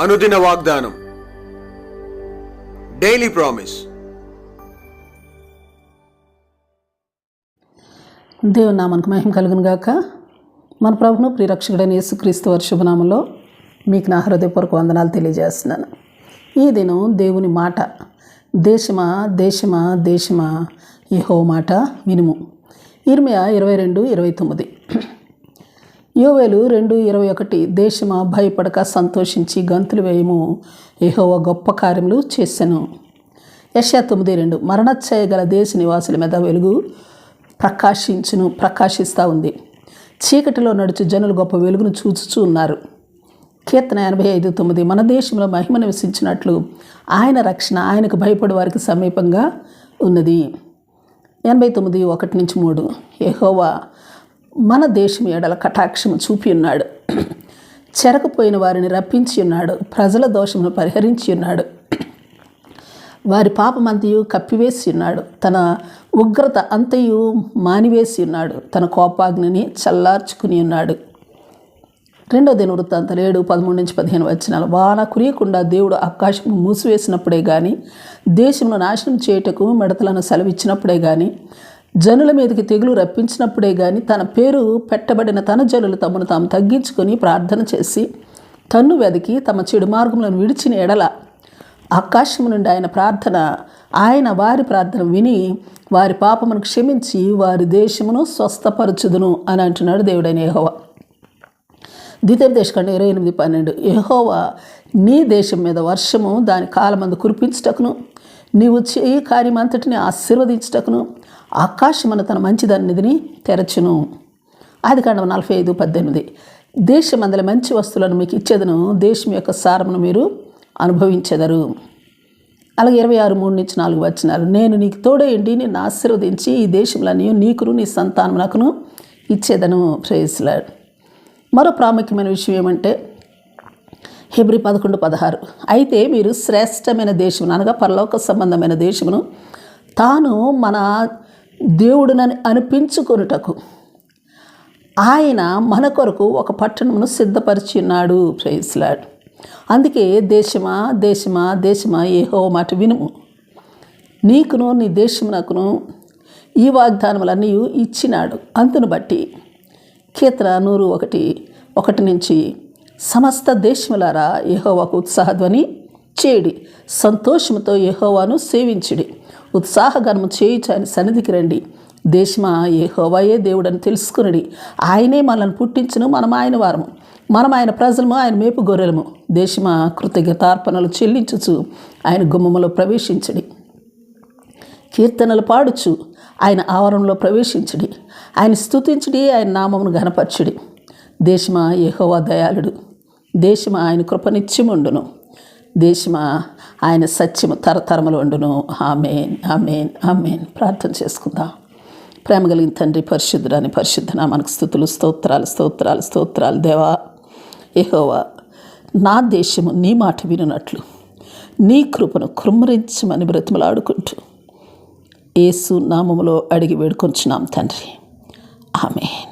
అనుదిన వాగ్దానం. Daily promise దేవుని నామానికి మహిమ కలుగును గాక మన ప్రభును ప్రియరక్షకుడైన యేసుక్రీస్తు వారి శుభనామంలో మీకు నా హృదయపూర్వక వందనాలు తెలియజేస్తున్నాను. ఈ దినం దేవుని మాట. దేశమా దేశమా దేశమా యెహో మాట వినుము. ఇర్మియా ఇరవై రెండు ఇరవై తొమ్మిది. యోవేలు రెండు ఇరవై ఒకటి. దేశమా భయపడక సంతోషించి గంతులు వేయము. ఏహోవ గొప్ప కార్యములు చేసెను. యశా తొమ్మిది రెండు. మరణఛాయ గల దేశ నివాసుల మీద వెలుగు ప్రకాశించును ప్రకాశిస్తూ ఉంది. చీకటిలో నడుచు జనులు గొప్ప వెలుగును చూచుచూ ఉన్నారు. కీర్తన ఎనభై ఐదు తొమ్మిది. మన దేశంలో మహిమ నివసించినట్లు ఆయన రక్షణ ఆయనకు భయపడే వారికి సమీపంగా ఉన్నది. ఎనభై తొమ్మిది ఒకటి నుంచి మూడు. ఎహోవా మన దేశం ఎడల కటాక్షము చూపి ఉన్నాడు. చెరకపోయిన వారిని రప్పించి ఉన్నాడు. ప్రజల దోషమును పరిహరించి ఉన్నాడు. వారి పాపమంతయు కప్పివేసి ఉన్నాడు. తన ఉగ్రత అంతయు మానివేసి ఉన్నాడు. తన కోపాగ్నిని చల్లార్చుకుని ఉన్నాడు. రెండో దిన వృత్తాంతాలు ఏడు పదమూడు నుంచి పదిహేను వచ్చినాలు వాన కురియకుండా దేవుడు ఆకాశం మూసివేసినప్పుడే కానీ దేశంలో నాశనం చేయుటకు మిడతలను సెలవిచ్చినప్పుడే కానీ జనుల మీదకి తెగులు రప్పించినప్పుడే కానీ తన పేరు పెట్టబడిన తన జనులు తమను తాము తగ్గించుకొని ప్రార్థన చేసి తన్ను వెదికి తమ చెడు మార్గములను విడిచిన ఎడల ఆకాశం నుండి ఆయన ప్రార్థన ఆయన వారి ప్రార్థన విని వారి పాపమును క్షమించి వారి దేశమును స్వస్థపరచుదును అని అంటున్నాడు దేవుడైన యెహోవా. ద్వితీయోపదేశకాండ ఇరవై ఎనిమిది పన్నెండు. యహోవా నీ దేశం మీద వర్షము దాని కాలమందు కురిపించుటకును. నీవు చేయి కార్యమంతటిని ఆశీర్వదించుటకును ఆకాశమున తన మంచిదన్నిధిని తెరచును. ఆది కాండం నలభై ఐదు పద్దెనిమిది. దేశమందల మంచి వస్తువులను మీకు ఇచ్చేదను దేశం యొక్క సారమును మీరు అనుభవించెదరు. అలాగే ఇరవై ఆరు మూడు నుంచి నాలుగు వచ్చినారు నేను నీకు తోడేయండి నేను ఆశీర్వదించి ఈ దేశంలోని నీకును నీ సంతానమునకును ఇచ్చేదను. ప్రేయస్లాడు మరో ప్రాముఖ్యమైన విషయం ఏమంటే హెబ్రి పదకొండు పదహారు. అయితే మీరు శ్రేష్టమైన దేశము అనగా పరలోక సంబంధమైన దేశమును తాను మన దేవుడునని అనిపించుకొనుటకు ఆయన మన కొరకు ఒక పట్టణమును సిద్ధపరిచి ఉన్నాడు. ప్రేస్లాడ్ అందుకే దేశమా దేశమా దేశమా ఏహో మాట వినుము. నీకును నీ దేశమునకును ఈ వాగ్దానములన్నీ ఇచ్చినాడు. అందును బట్టి కీర్తన నూరు ఒకటి ఒకటి నుంచి సమస్త దేశములారా యహోవాకు ఉత్సాహధ్వని చేయుడి. సంతోషముతో యహోవాను సేవించుడి. ఉత్సాహగనము చేయుచు ఆయన సన్నిధికి రండి. దేశమా యెహోవాయే దేవుడని తెలుసుకునడి. ఆయనే మనల్ని పుట్టించును మనం ఆయన వారము. మనం ఆయన ప్రజలము ఆయన మేపు గొర్రెలము. దేశమా కృతజ్ఞతార్పణలు చెల్లించుచు ఆయన గుమ్మములో ప్రవేశించడి. కీర్తనలు పాడుచు ఆయన ఆవరణలో ప్రవేశించుడి. ఆయన స్తుతించుడి ఆయన నామమును ఘనపరచుడి. దేశమా యెహోవా దయాళుడు. దేశం ఆయన కృపనిత్యముండును. దేశమా ఆయన సత్యము తరతరములు ఉండును. Amen amen amen. ప్రార్థన చేసుకుందాం. ప్రేమ కలిగిన తండ్రి పరిశుద్ధురాని పరిశుద్ధ మనకు స్థుతులు స్తోత్రాలు స్తోత్రాలు స్తోత్రాలు. దేవా ఏహోవా నా దేశము నీ మాట వినున్నట్లు. నీ కృపను కృమ్మరించమని బ్రతిమలాడుకుంటూ ఏసు నామములో అడిగి వేడుకొంచున్నాం తండ్రి. ఆమెన్.